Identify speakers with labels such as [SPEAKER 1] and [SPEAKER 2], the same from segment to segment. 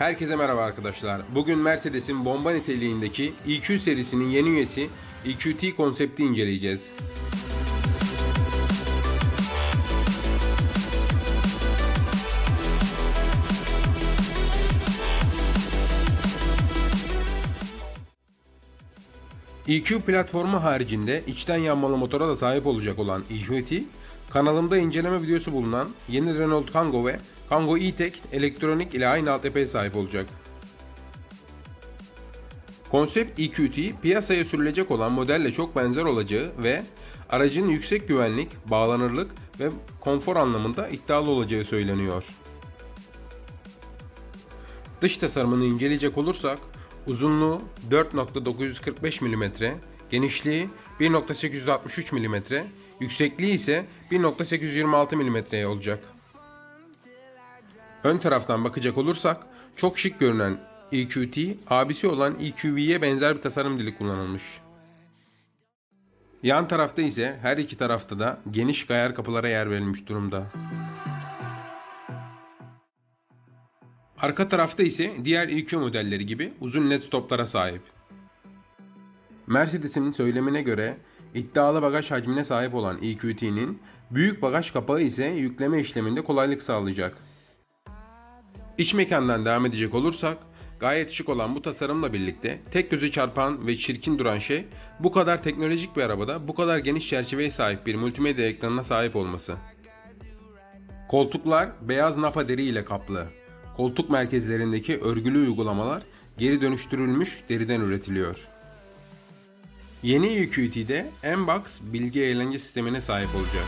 [SPEAKER 1] Herkese merhaba arkadaşlar. Bugün Mercedes'in bomba niteliğindeki EQ serisinin yeni üyesi EQT konsepti inceleyeceğiz. EQ platformu haricinde içten yanmalı motora da sahip olacak olan EQT, kanalımda inceleme videosu bulunan yeni Renault Kangoo ve Kangoo E-Tech elektronik ile aynı altyapıya sahip olacak. Konsept EQT piyasaya sürülecek olan modelle çok benzer olacağı ve aracın yüksek güvenlik, bağlanırlık ve konfor anlamında iddialı olacağı söyleniyor. Dış tasarımını inceleyecek olursak uzunluğu 4.945 mm, genişliği 1.863 mm, yüksekliği ise 1.826 mm olacak. Ön taraftan bakacak olursak çok şık görünen EQT, abisi olan EQV'ye benzer bir tasarım dili kullanılmış. Yan tarafta ise her iki tarafta da geniş kayar kapılara yer verilmiş durumda. Arka tarafta ise diğer EQ modelleri gibi uzun led stoplara sahip. Mercedes'in söylemine göre iddialı bagaj hacmine sahip olan EQT'nin büyük bagaj kapağı ise yükleme işleminde kolaylık sağlayacak. İç mekandan devam edecek olursak gayet şık olan bu tasarımla birlikte tek gözü çarpan ve çirkin duran şey bu kadar teknolojik bir arabada bu kadar geniş çerçeveye sahip bir multimedya ekranına sahip olması. Koltuklar beyaz napa deri ile kaplı. Koltuk merkezlerindeki örgülü uygulamalar geri dönüştürülmüş deriden üretiliyor. Yeni EQT'de M-Box bilgi eğlence sistemine sahip olacak.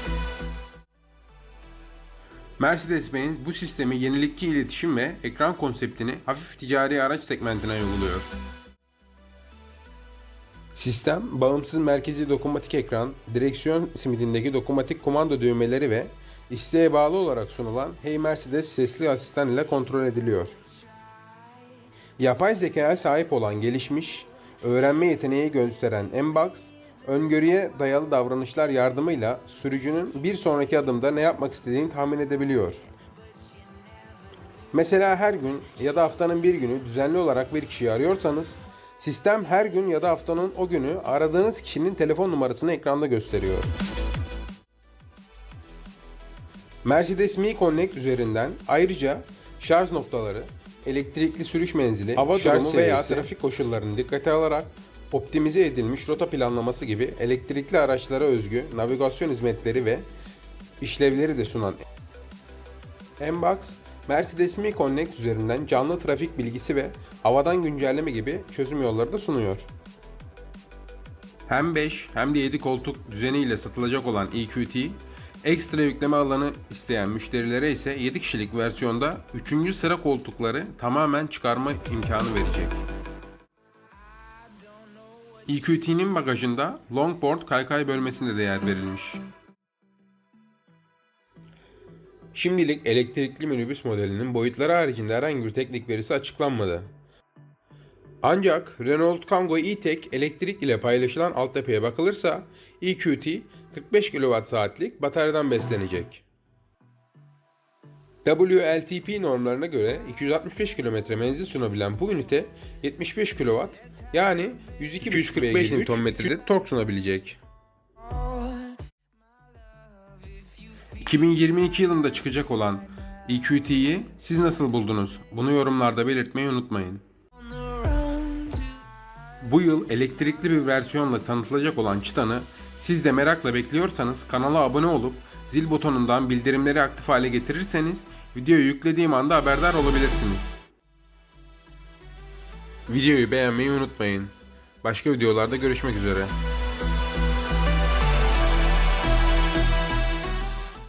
[SPEAKER 1] Mercedes-Benz bu sistemi yenilikçi iletişim ve ekran konseptini hafif ticari araç segmentine uyguluyor. Sistem, bağımsız merkezi dokunmatik ekran, direksiyon simidindeki dokunmatik kumanda düğmeleri ve isteğe bağlı olarak sunulan Hey Mercedes sesli asistan ile kontrol ediliyor. Yapay zekaya sahip olan gelişmiş, öğrenme yeteneği gösteren M-Box, öngörüye dayalı davranışlar yardımıyla sürücünün bir sonraki adımda ne yapmak istediğini tahmin edebiliyor. Mesela her gün ya da haftanın bir günü düzenli olarak bir kişiyi arıyorsanız, sistem her gün ya da haftanın o günü aradığınız kişinin telefon numarasını ekranda gösteriyor. Mercedes Me Connect üzerinden ayrıca şarj noktaları, elektrikli sürüş menzili, hava durumu veya trafik koşullarını dikkate alarak optimize edilmiş rota planlaması gibi elektrikli araçlara özgü navigasyon hizmetleri ve işlevleri de sunan M-Box, Mercedes Me Connect üzerinden canlı trafik bilgisi ve havadan güncelleme gibi çözüm yolları da sunuyor. Hem 5 hem de 7 koltuk düzeniyle satılacak olan EQT, ekstra yükleme alanı isteyen müşterilere ise 7 kişilik versiyonda 3. sıra koltukları tamamen çıkarma imkanı verecek. EQT'nin bagajında longboard kaykay bölmesinde de yer verilmiş. Şimdilik elektrikli minibüs modelinin boyutları haricinde herhangi bir teknik verisi açıklanmadı. Ancak Renault Kangoo E-Tech elektrik ile paylaşılan altyapıya bakılırsa EQT 45 kWh bataryadan beslenecek. WLTP normlarına göre 265 km menzil sunabilen bu ünite 75 kW yani 102,5 Nm'de tork sunabilecek. 2022 yılında çıkacak olan EQT'yi siz nasıl buldunuz? Bunu yorumlarda belirtmeyi unutmayın. Bu yıl elektrikli bir versiyonla tanıtılacak olan Çitan'ı siz de merakla bekliyorsanız kanala abone olup zil butonundan bildirimleri aktif hale getirirseniz videoyu yüklediğim anda haberdar olabilirsiniz. Videoyu beğenmeyi unutmayın. Başka videolarda görüşmek üzere.